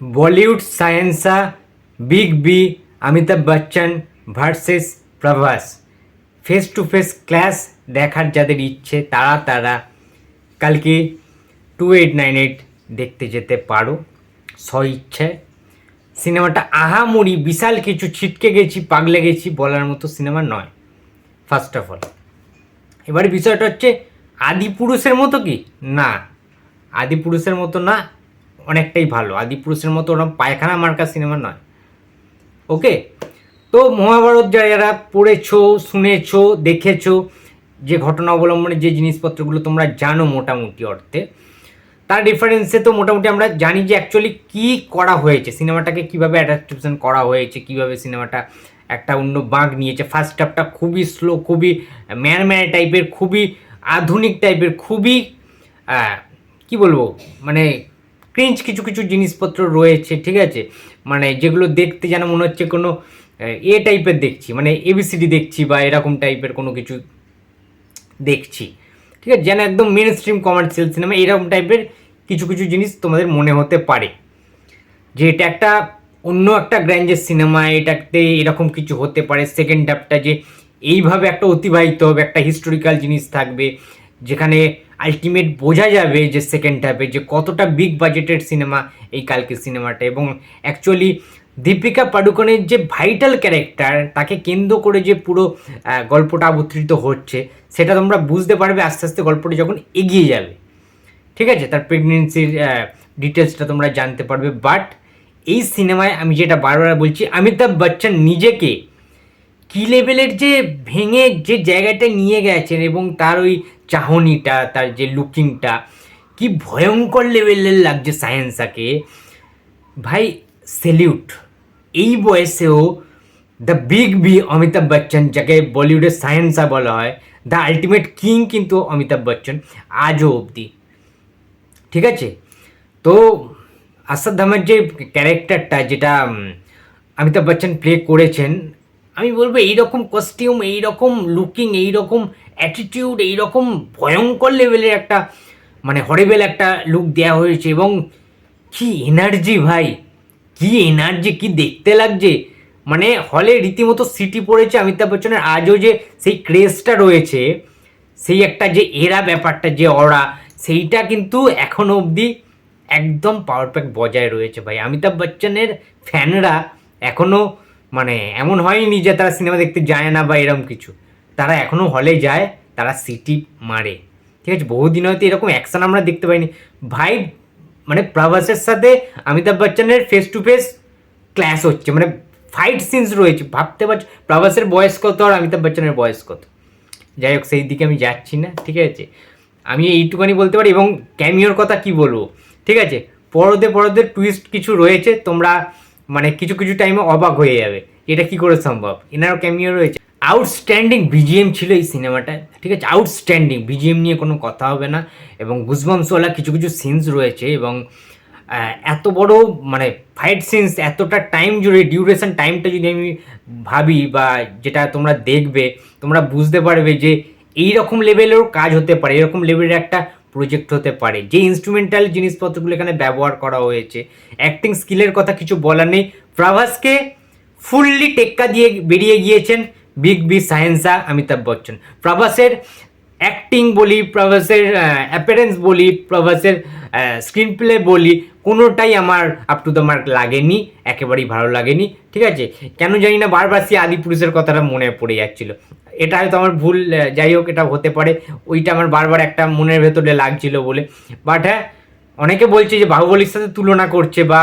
Bollywood সায়েন্সা big B Amitabh Bachchan versus Prabhas face to face class দেখার যাদের ইচ্ছে, তারা তারা কালকে টু এইট নাইন এইট দেখতে যেতে পারো। স্ব ইচ্ছে সিনেমাটা আহামরি বিশাল কিছু ছিটকে গেছি, পাগলে গেছি বলার মতো সিনেমা নয়। ফার্স্ট অফ অল এবারে বিষয়টা হচ্ছে, আদি পুরুষের মতো কি? না। আদি পুরুষের মতো না অনেকটাই ভালো। আদিপুরুষের মতো ওরকম পায়খানা মার্কা সিনেমা নয়। ওকে? তো মহাভারত যারা যারা পড়েছো, শুনেছো, দেখেছ, যে ঘটনা অবলম্বনে যে জিনিসপত্রগুলো তোমরা জানো মোটামুটি অর্থে, তার রেফারেন্সে তো মোটামুটি আমরা জানি যে অ্যাকচুয়ালি কী করা হয়েছে। সিনেমাটাকে কীভাবে অ্যাডাপ্টেশন করা হয়েছে, কীভাবে সিনেমাটা একটা অন্য বাঁক নিয়েছে। ফার্স্ট হাফটা খুবই স্লো খুবই ম্যান ম্যান টাইপের খুবই আধুনিক টাইপের খুবই কি বলব? মানে ক্রিঞ্চ কিছু কিছু জিনিসপত্র রয়েছে, ঠিক আছে? মানে যেগুলো দেখতে যেন মনে হচ্ছে কোনো, এ টাইপের দেখছি মানে এবিসিডি দেখছি বা এরকম টাইপের কোনো কিছু দেখছি, ঠিক আছে? যেন একদম মেন স্ট্রিম কমার্শিয়াল সিনেমা এরকম টাইপের কিছু কিছু জিনিস তোমাদের মনে হতে পারে। যে এটা একটা অন্য একটা গ্র্যান্ডের সিনেমা এটাতে এরকম কিছু হতে পারে। সেকেন্ড হাফটা যে এইভাবে একটা অতিবাহিত হবে, একটা হিস্টোরিক্যাল জিনিস থাকবে, যেখানে আলটিমেট বোঝা যাবে যে সেকেন্ড হাফে যে কতটা বিগ বাজেটের সিনেমা এই কালকের সিনেমাটা এবং অ্যাকচুয়ালি দীপিকা পাডুকোনের যে ভাইটাল ক্যারেক্টার তাকে কেন্দ্র করে যে পুরো গল্পটা অবতৃত হচ্ছে, সেটা তোমরা বুঝতে পারবে আস্তে আস্তে গল্পটা যখন এগিয়ে যাবে। ঠিক আছে? তার প্রেগনেন্সির ডিটেলসটা তোমরা জানতে পারবে। বাট এই সিনেমায় আমি যেটা বারবার বলছি অমিতাভ বচ্চন নিজেকে কি লেভেলের যে ভেঙে যে জায়গাটা নিয়ে গেছেন এবং তার ওই চাহনিটা, তার যে লুকিংটা কি ভয়ঙ্কর লেভেলের লাগছে সায়েন্সাকে ভাই সেলিউট এই বয়সেও the big B Amitabh Bachchan যাকে বলিউডের সায়েন্সা বলা হয় দ্য আলটিমেট কিং কিন্তু অমিতাভ বচ্চন আজও অবধি। ঠিক আছে? তো আসাদ ধামের যে ক্যারেক্টারটা যেটা অমিতাভ বচ্চন প্লে করেছেন আমি বলব এইরকম কস্টিউম এইরকম লুকিং এইরকম অ্যাটিটিউড এইরকম ভয়ঙ্কর লেভেলের একটা মানে হরেবেল একটা লুক দেওয়া হয়েছে এবং কি এনার্জি ভাই, কি এনার্জি কি দেখতে লাগছে। মানে হলে রীতিমতো সিটি পড়েছে অমিতাভ বচ্চনের, আজও যে সেই ক্রেজটা রয়েছে, সেই একটা যে এরা ব্যাপারটা, যে অরা সেইটা কিন্তু এখনও অবধি একদম পাওয়ার প্যাক বজায় রয়েছে ভাই। অমিতাভ বচ্চনের ফ্যানরা এখনও মানে এমন হয়নি যে তারা সিনেমা দেখতে যায় না বা এরকম কিছু। তারা এখনও হলে যায়, তারা সিটি মারে। ঠিক আছে, বহুদিন হয়তো এরকম অ্যাকশন আমরা দেখতে পাইনি। ভাই মানে প্রভাসের সাথে অমিতাভ বচ্চনের ফেস টু ফেস ক্ল্যাশ হচ্ছে। মানে ফাইট সিনস রয়েছে। ভাবতে পারছ, প্রভাসের বয়স কত আর অমিতাভ বচ্চনের বয়স কত? যাই হোক, সেই দিকে আমি যাচ্ছি না, ঠিক আছে? আমি এইটুকানি বলতে পারি এবং ক্যামিওর কথা কি বলব? ঠিক আছে, পরদে পরদে টুইস্ট কিছু রয়েছে। তোমরা মানে কিছু কিছু টাইমে অবাক হয়ে যাবে এটা কি করে সম্ভব? এনারও ক্যামিও রয়েছে। আউটস্ট্যান্ডিং বিজিএম ছিল এই সিনেমাটায়, ঠিক আছে? আউটস্ট্যান্ডিং বিজিএম নিয়ে কোনো কথা হবে না। এবং গুজবামসওয়ালা কিছু কিছু সিনস রয়েছে এবং এত বড় মানে ফাইট সিনস এতটা টাইম জুড়ে ডিউরেশন টাইমটা যদি আমি ভাবি বা যেটা তোমরা দেখবে, তোমরা বুঝতে পারবে যে এই রকম লেভেলেরও কাজ হতে পারে। এরকম লেভেলের একটা প্রজেক্ট হতে পারে। যে ইনস্ট্রুমেন্টাল জিনিসপত্রগুলো এখানে ব্যবহার করা হয়েছে। অ্যাক্টিং স্কিলের কথা কিছু বলার নেই। প্রভাসকে ফুললি টেক্কা দিয়ে বেরিয়ে গিয়েছেন বিগ বি সায়েন্সা অমিতাভ বচ্চন প্রভাসের অ্যাক্টিং বলি প্রভাসের অ্যাপিয়ারেন্স বলি প্রভাসের স্ক্রিন প্লে বলি, কোনোটাই আমার আপ টু দ্য মার্ক লাগেনি, একেবারেই ভালো লাগেনি। ঠিক আছে? কেন জানি না, বারবার সে আদি পুরুষের কথাটা মনে পড়ে যাচ্ছিল। এটা হয়তো আমার ভুল যাই হোক এটা হতে পারে। ওইটা আমার বারবার একটা মনের ভেতরে লাগছিল বলে। বাট হ্যাঁ অনেকে বলছে যে বাহুবলীর সাথে তুলনা করছে বা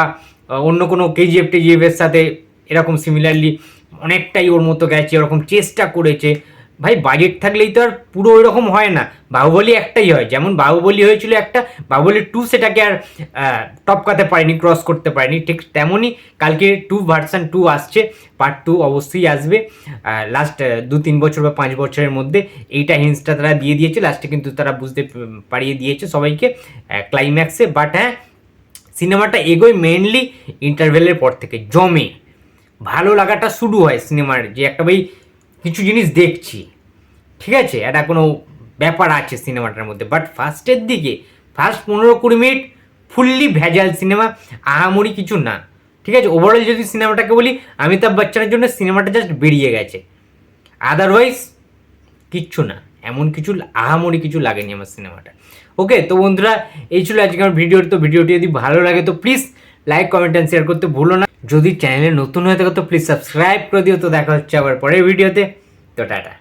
অন্য কোনো কেজিএফ টেজিএফের সাথে এরকম সিমিলারলি অনেকটাই ওর মতো গেছে, ওরকম চেষ্টা করেছে। ভাই বাজেট থাকলেই তো আর পুরো ওই রকম হয় না। বাহুবলি একটাই হয়। যেমন বাহুবলি হয়েছিল একটা, বাহুবলি টু সেটাকে আর টপকাতে পারেনি ক্রস করতে পারেনি। ঠিক তেমনই কালকে টু ভার্সান টু আসছে পার্ট টু অবশ্যই আসবে। লাস্ট দু তিন বছর বা পাঁচ বছরের মধ্যে এইটা হিন্সটা তারা দিয়ে দিয়েছে। লাস্টে কিন্তু তারা বুঝতে পারিয়ে দিয়েছে সবাইকে ক্লাইম্যাক্সে বাট হ্যাঁ সিনেমাটা এগোয় মেনলি ইন্টারভেলের পর থেকে, জমে। ভালো লাগাটা শুরু হয় সিনেমার। যে একটা ভাই কিছু জিনিস দেখছি, ঠিক আছে? এটা কোনো ব্যাপার আছে সিনেমাটার মধ্যে। বাট ফার্স্টের দিকে ফার্স্ট পনেরো কুড়ি মিনিট ফুললি ভেজাল সিনেমা, আহামরি কিছু না, ঠিক আছে? ওভারঅল যদি সিনেমাটাকে বলি, অমিতাভ বচ্চনের জন্য সিনেমাটা জাস্ট বেরিয়ে গেছে। আদারওয়াইজ কিচ্ছু না, এমন কিছু, আহামরি কিছু লাগেনি আমার সিনেমাটা। ওকে তো বন্ধুরা, এই ছিল আজকে আমার ভিডিওর। তো ভিডিওটি যদি ভালো লাগে, তো please like comment and share করতে ভুলো না। যদি চ্যানেলে নতুন হয়ে থাকে তো প্লিজ সাবস্ক্রাইব করে দিও। তো দেখা হচ্ছে আবার পরের ভিডিওতে তো টাটা।